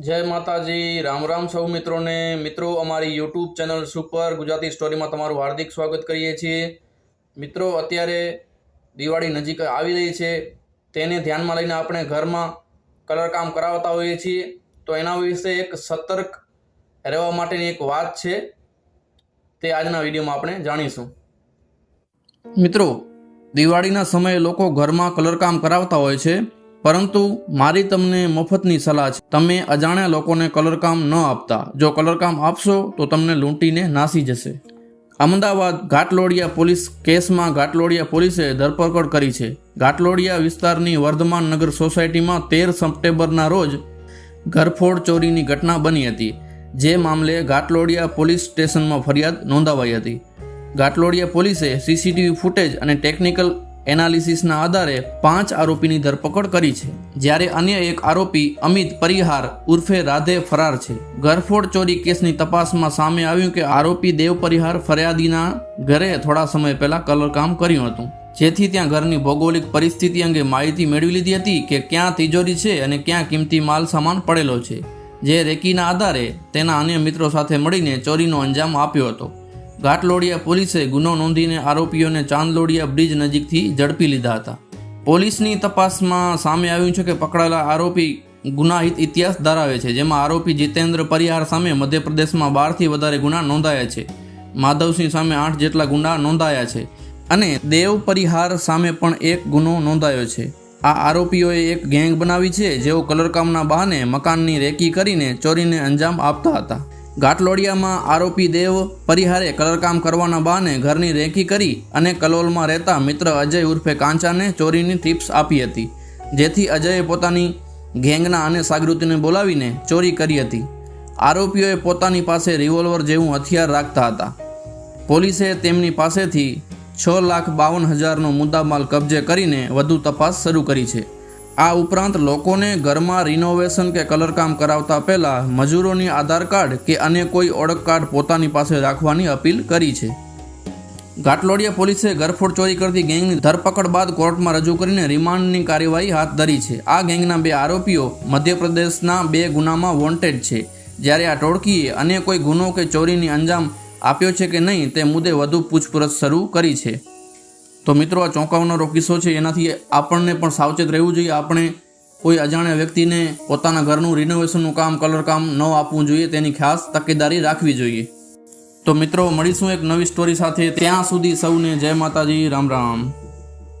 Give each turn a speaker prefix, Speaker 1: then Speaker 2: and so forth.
Speaker 1: જય માતાજી, રામ રામ સૌ મિત્રોને. મિત્રો, અમારી યુટ્યુબ ચેનલ સુપર ગુજરાતી સ્ટોરીમાં તમારું હાર્દિક સ્વાગત કરીએ છીએ. મિત્રો, અત્યારે દિવાળી નજીક આવી રહી છે. તેને ધ્યાનમાં લઈને આપણે ઘરમાં કલરકામ કરાવતા હોઈએ છીએ. તો એના વિશે એક સતર્ક રહેવા માટેની એક વાત છે. તે આજના વિડીયોમાં આપણે જાણીશું. મિત્રો, દિવાળીના સમયે લોકો ઘરમાં કલરકામ કરાવતા હોય છે. પરંતુ મારી તમને મફતની સલાહ છે. તમે અજાણ્યા લોકોને કલરકામ ન આપતા. જો કલરકામ આપશો, તો તમને લૂંટીને નાસી જશે. અમદાવાદ ઘાટલોડિયા પોલીસ કેસમાં ઘાટલોડિયા પોલીસે ધરપકડ કરી છે. ઘાટલોડિયા વિસ્તારની વર્ધમાન નગર સોસાયટીમાં તેર સપ્ટેમ્બરના રોજ ઘરફોડ ચોરીની ઘટના બની હતી, જે મામલે ઘાટલોડિયા પોલીસ સ્ટેશનમાં ફરિયાદ નોંધાવાઈ હતી. ઘાટલોડિયા પોલીસે સીસીટીવી ફૂટેજ અને ટેકનિકલ એનાલિસિસના આધારે પાંચ આરોપીની ધરપકડ કરી છે. જ્યારે અન્ય એક આરોપી અમિત પરિહાર ઉર્ફે રાધે ફરાર છે. ઘરફોડ ચોરી કેસની તપાસમાં સામે આવ્યું કે આરોપી દેવ પરિહાર ફરિયાદીના ઘરે થોડા સમય પહેલા કલરકામ કર્યું હતું. જેથી ત્યાં ઘરની ભૌગોલિક પરિસ્થિતિ અંગે માહિતી મેળવી લીધી હતી કે ક્યાં તિજોરી છે અને ક્યાં કિંમતી માલ સામાન પડેલો છે. જે રેકીના આધારે તેના અન્ય મિત્રો સાથે મળીને ચોરીનો અંજામ આપ્યો હતો. ઘાટલોડિયા પોલીસે ગુનો નોંધીને આરોપીઓને ચાંદલોડિયા બ્રિજ નજીકથી ઝડપી લીધા હતા. પોલીસની તપાસમાં સામે આવ્યું છે કે પકડાયેલા આરોપી ગુનાહિત ઇતિહાસ ધરાવે છે, જેમાં આરોપી જીતેન્દ્ર પરિહાર સામે મધ્યપ્રદેશમાં બારથી વધારે ગુના નોંધાયા છે. માધવસિંહ સામે આઠ જેટલા ગુના નોંધાયા છે અને દેવ પરિહાર સામે પણ એક ગુનો નોંધાયો છે. આ આરોપીઓએ એક ગેંગ બનાવી છે, જેઓ કલરકામના બહાને મકાનની રેકી કરીને ચોરીને અંજામ આપતા હતા. ઘાટલોડિયામાં આરોપી દેવ પરિહારે કલરકામ કરવાના બહાને ઘરની રેકી કરી અને કલોલમાં રહેતા મિત્ર અજય ઉર્ફે કાંચાને ચોરીની ટિપ્સ આપી હતી, જેથી અજયે પોતાની ગેંગના અને સાગૃતિને બોલાવીને ચોરી કરી હતી. આરોપીઓએ પોતાની પાસે રિવોલ્વર જેવું હથિયાર રાખતા હતા. પોલીસે તેમની પાસેથી છ લાખ બાવન હજારનો મુદ્દામાલ કબજે કરીને વધુ તપાસ શરૂ કરી છે. આ ઉપરાંત લોકોને ઘરમાં રિનોવેશન કે કલરકામ કરાવતા પહેલાં મજૂરોની આધાર કાર્ડ કે અન્ય કોઈ ઓળખ કાર્ડ પોતાની પાસે રાખવાની અપીલ કરી છે. ઘાટલોડિયા પોલીસે ઘરફોડ ચોરી કરતી ગેંગની ધરપકડ બાદ કોર્ટમાં રજૂ કરીને રિમાન્ડની કાર્યવાહી હાથ ધરી છે. આ ગેંગના બે આરોપીઓ મધ્યપ્રદેશના બે ગુનામાં વોન્ટેડ છે. જ્યારે આ ટોળકીએ અન્ય કોઈ ગુનો કે ચોરીની અંજામ આપ્યો છે કે નહીં તે મુદ્દે વધુ પૂછપરછ શરૂ કરી છે. તો મિત્રો આ ચોંકાવનારો કિસ્સો છે, એનાથી આપણને પણ સાવચેત રહેવું જોઈએ. આપણે કોઈ અજાણ્યા વ્યક્તિને પોતાના ઘરનું રિનોવેશનનું કામ કલર કામ ન આપવું જોઈએ, તેની ખાસ તકેદારી રાખવી જોઈએ. તો મિત્રો, મળીશું એક નવી સ્ટોરી સાથે. ત્યાં સુધી સૌને જય માતાજી, રામ રામ.